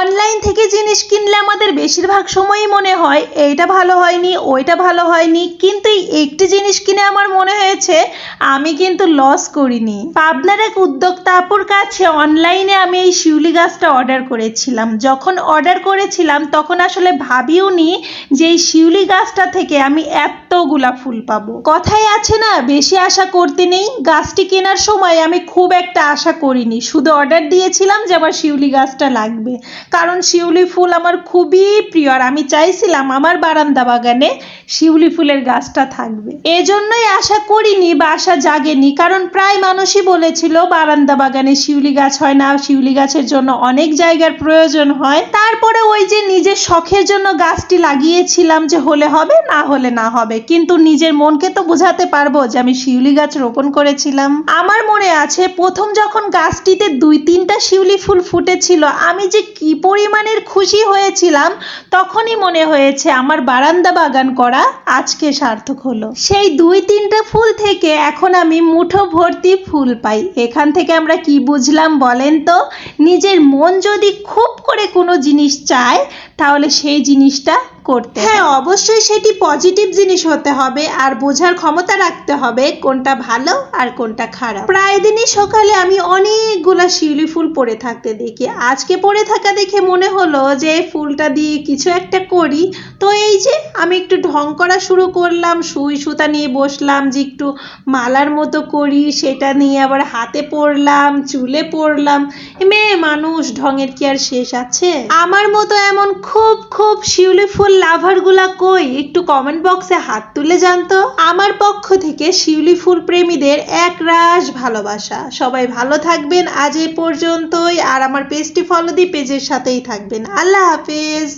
Online থেকে জিনিস কিনলে আমাদের বেশিরভাগ সময়ই মনে হয়, এইটা ভালো হয়নি, ওইটা ভালো হয়নি। কিন্তু এই একটি জিনিস কিনে আমার মনে হয়েছে, আমি কিন্তু লস করিনি। পাবনার এক উদ্যোক্তা আপুর কাছে অনলাইনে আমি এই শিউলি গাছটা অর্ডার করেছিলাম। যখন অর্ডার করেছিলাম, তখন আসলে ভাবিও নি যে এই শিউলি গাছটা থেকে আমি এতগুলা ফুল পাবো। কথাই আছে না, বেশি আশা করতে নেই। গাছটি কেনার সময় আমি খুব একটা আশা করিনি। শুধু অর্ডার দিয়েছিলাম যে আমার শিউলি গাছটা লাগবে। কারণ শিউলি ফুল আমার খুবই প্রিয়। আর আমি চাইছিলাম আমার বারান্দা বাগানে শিউলি ফুলের গাছটা থাকবে। এজন্যই আশা করিনি বা আশা জাগেনি, কারণ প্রায় মানুষই বলেছিল বারান্দা বাগানে শিউলি গাছ হয় না, শিউলি গাছের জন্য অনেক জায়গার প্রয়োজন হয়। তারপরে ওই যে নিজের শখের জন্য গাছটি লাগিয়েছিলাম যে হলে হবে, না হলে না হবে। কিন্তু নিজের মনকে তো বোঝাতে পারব যে আমি শিউলি গাছ রোপণ করেছিলাম। আমার মনে আছে, প্রথম যখন গাছটিতে দুই তিনটা শিউলি ফুল ফুটেছিল, আমি যে কি পরিমাণের খুশি হয়েছিলাম, তখনই মনে হয়েছে আমার বারান্দা বাগান করা আজকে সার্থক হলো। সেই দুই তিনটা ফুল থেকে এখন আমি মুঠো ভর্তি ফুল পাই। এখান থেকে আমরা কি বুঝলাম বলেন তো? নিজের মন যদি খুব করে কোনো জিনিস চায়, তাহলে সেই জিনিসটা করতে হ্যাঁ অবশ্যই সেটি পজিটিভ জিনিস হতে হবে আর বোঝার ক্ষমতা রাখতে হবে কোনটা ভালো আর কোনটা খারাপ। প্রায় দিনই সকালে আমি অনেকগুলা শিউলি ফুল পড়ে থাকতে দেখি। আজকে পড়ে থাকা দেখে মনে হলো যে ফুলটা দিয়ে কিছু একটা করি। তো এই যে আমি একটু ঢং করা শুরু করলাম সুই সুতা নিয়ে বসলাম যে একটু মালার মতো করি সেটা নিয়ে আবার হাতে পরলাম চুলে পরলাম। মেয়ে মানুষ ঢঙের কি আর শেষ আছে? আমার মতো এমন খুব খুব শিউলি ফুল লাভারগুলা কই? একটু কমেন্ট বক্সে হাত তুলে জানতো। আমার পক্ষ থেকে শিউলি ফুল প্রেমীদের এক রাশ ভালোবাসা। সবাই ভালো থাকবেন আজ এ পর্যন্তই, আর আমার পেজটি ফলো দি পেজের সাথেই থাকবেন। আল্লাহ হাফেজ।